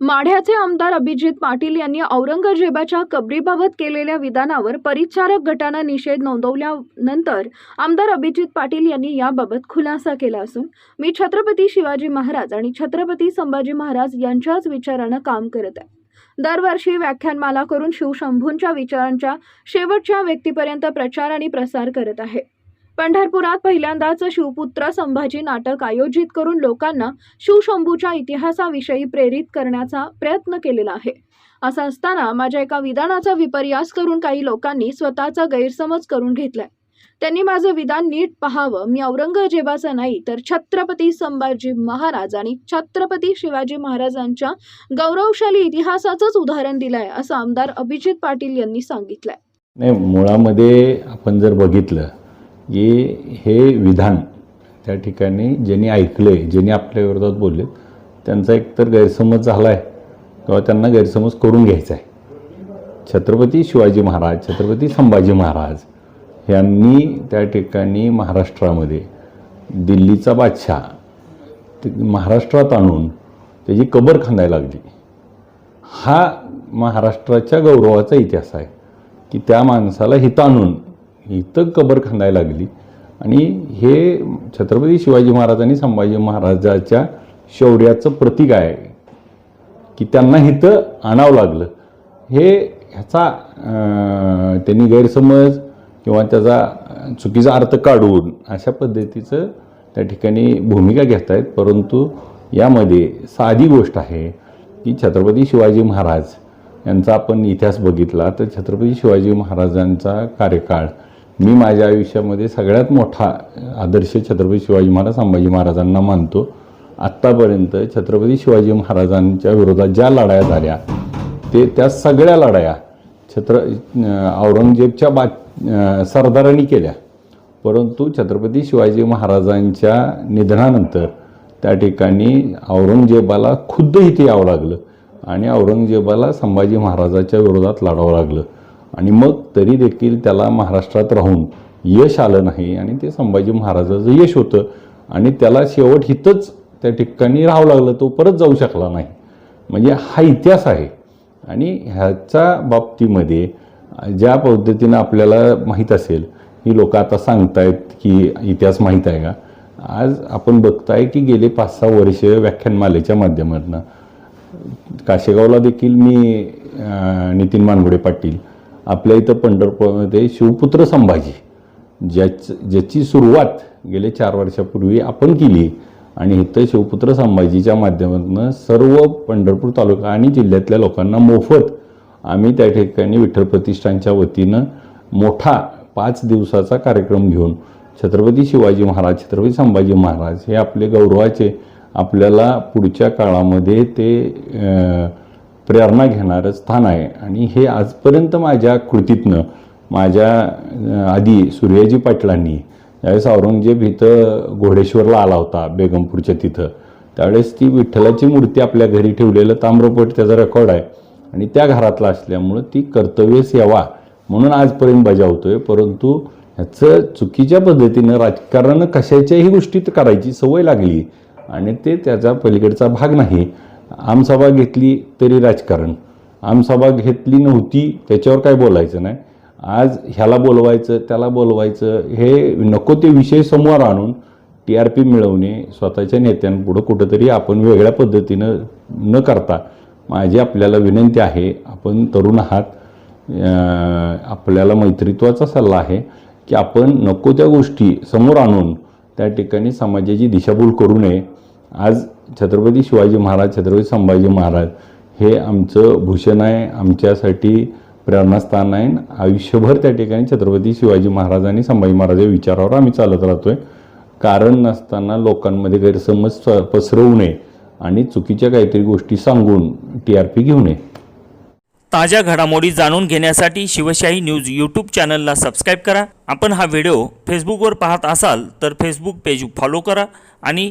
माढ्याचे आमदार अभिजित पाटील यांनी औरंगजेबाच्या कबरीबाबत केलेल्या विधानावर परिचारक गटानं निषेध नोंदवल्यानंतर आमदार अभिजित पाटील यांनी याबाबत खुलासा केला असून मी छत्रपती शिवाजी महाराज आणि छत्रपती संभाजी महाराज यांच्याच विचारानं काम करत आहे. दरवर्षी व्याख्यानमाला करून शिवशंभूंच्या विचारांच्या शेवटच्या व्यक्तीपर्यंत प्रचार आणि प्रसार करत आहे. पंढरपुरात पहिल्यांदाच शिवपुत्र संभाजी नाटक आयोजित करून लोकांना शिवशंभूच्या इतिहासाविषयी प्रेरित करण्याचा प्रयत्न केलेला आहे. असं असताना माझ्या एका विधानाचा विपर्यास करून काही लोकांनी स्वतःचा गैरसमज करून घेतलाय. त्यांनी माझं विधान नीट पाहावं मी औरंगजेबाचं नाही तर छत्रपती संभाजी महाराज आणि छत्रपती शिवाजी महाराजांच्या गौरवशाली इतिहासाचंच उदाहरण दिलंय असं आमदार अभिजित पाटील यांनी सांगितलंय. नाही मुळामध्ये आपण जर बघितलं ये हे विधान त्या ठिकाणी ज्यांनी ऐकलं आहे ज्यांनी आपल्या विरोधात बोलले त्यांचा एकतर गैरसमज झाला आहे किंवा त्यांना गैरसमज करून घ्यायचा आहे. छत्रपती शिवाजी महाराज छत्रपती संभाजी महाराज यांनी त्या ठिकाणी महाराष्ट्रामध्ये दिल्लीचा बादशाह ते महाराष्ट्रात आणून त्याची कबर खांदायला लागली. हा महाराष्ट्राच्या गौरवाचा इतिहास आहे की त्या माणसाला हिथं आणून इथं कबर खांदायला लागली. आणि हे छत्रपती शिवाजी महाराज आणि संभाजी महाराजाच्या शौर्याचं प्रतीक आहे की त्यांना इथं आणावं लागलं. हे ह्याचा त्यांनी गैरसमज किंवा त्याचा चुकीचा अर्थ काढून अशा पद्धतीचं त्या ठिकाणी भूमिका घेत आहेत परंतु यामध्ये साधी गोष्ट आहे की छत्रपती शिवाजी महाराज यांचा आपण इतिहास बघितला तर छत्रपती शिवाजी महाराजांचा कार्यकाळ मी माझ्या आयुष्यामध्ये सगळ्यात मोठा आदर्श छत्रपती शिवाजी महाराज संभाजी महाराजांना मानतो. आत्तापर्यंत छत्रपती शिवाजी महाराजांच्या विरोधात ज्या लढाया झाल्या ते त्या सगळ्या लढाया छत्र औरंगजेबच्या बा सरदारांनी केल्या. परंतु छत्रपती शिवाजी महाराजांच्या निधनानंतर त्या ठिकाणी औरंगजेबाला खुद्द इथे यावं लागलं आणि औरंगजेबाला संभाजी महाराजाच्या विरोधात लढावं लागलं. आणि मग तरी देखील त्याला महाराष्ट्रात राहून यश आलं नाही आणि ते संभाजी महाराजाचं यश होतं. आणि त्याला शेवट हितच त्या ठिकाणी राहावं लागलं तो परत जाऊ शकला नाही. म्हणजे हा इतिहास आहे. आणि ह्याच्या बाबतीमध्ये ज्या पद्धतीनं आपल्याला माहीत असेल ही लोक आता सांगतायत की इतिहास माहीत आहे का? आज आपण बघताय की गेले पाच सहा वर्ष व्याख्यानमालेच्या माध्यमातून काशेगावला देखील मी नितीन मानगुडे पाटील आपल्या इथं पंढरपूरमध्ये शिवपुत्र संभाजी ज्याच ज्याची सुरुवात गेले चार वर्षापूर्वी आपण केली आणि इथं शिवपुत्र संभाजीच्या माध्यमातून सर्व पंढरपूर तालुका आणि जिल्ह्यातल्या लोकांना मोफत आम्ही त्या ठिकाणी विठ्ठल प्रतिष्ठानच्या वतीनं मोठा पाच दिवसाचा कार्यक्रम घेऊन छत्रपती शिवाजी महाराज छत्रपती संभाजी महाराज हे आपले गौरवाचे आपल्याला पुढच्या काळामध्ये ते प्रेरणा घेणारं स्थान आहे. आणि हे आजपर्यंत माझ्या कृतीतनं माझ्या आधी सूर्याजी पाटलांनी ज्यावेळेस औरंगजेब इथं घोडेश्वरला आला होता बेगमपूरच्या तिथं त्यावेळेस ती विठ्ठलाची मूर्ती आपल्या घरी ठेवलेलं ताम्रपट त्याचा रेकॉर्ड आहे. आणि त्या घरातला असल्यामुळं ती कर्तव्य सेवा म्हणून आजपर्यंत बजावतोय. परंतु ह्याचं चुकीच्या पद्धतीनं राजकारण कशाच्याही गोष्टीत करायची सवय लागली. आणि ते त्याचा पलीकडचा भाग नाही. आमसभा घेतली तरी राजकारण. आमसभा घेतली नव्हती त्याच्यावर काय बोलायचं नाही. आज ह्याला बोलवायचं त्याला बोलवायचं हे नको ते विषय समोर आणून टी आर पी मिळवणे स्वतःच्या नेत्यांपुढं कुठंतरी आपण वेगळ्या पद्धतीनं न करता माझी आपल्याला विनंती आहे आपण तरुण आहात आपल्याला मैत्रित्वाचा सल्ला आहे की आपण नको त्या गोष्टी समोर आणून त्या ठिकाणी समाजाची दिशाभूल करू नये. आज छत्रपती शिवाजी महाराज छत्रपती संभाजी महाराज हे आमचं भूषण आहे आमच्यासाठी प्रेरणास्थान आहे. आयुष्यभर त्या ठिकाणी छत्रपती शिवाजी महाराज आणि संभाजी महाराज या विचारावर आम्ही चालत राहतोय. कारण नसताना लोकांमध्ये गैरसमज पसरवू नये आणि चुकीच्या काहीतरी गोष्टी सांगून टी आर पी घेऊ नये. ताज्या घडामोडी जाणून घेण्यासाठी शिवशाही न्यूज यूट्यूब चॅनलला सबस्क्राईब करा. आपण हा व्हिडिओ फेसबुकवर पाहत असाल तर फेसबुक पेज फॉलो करा आणि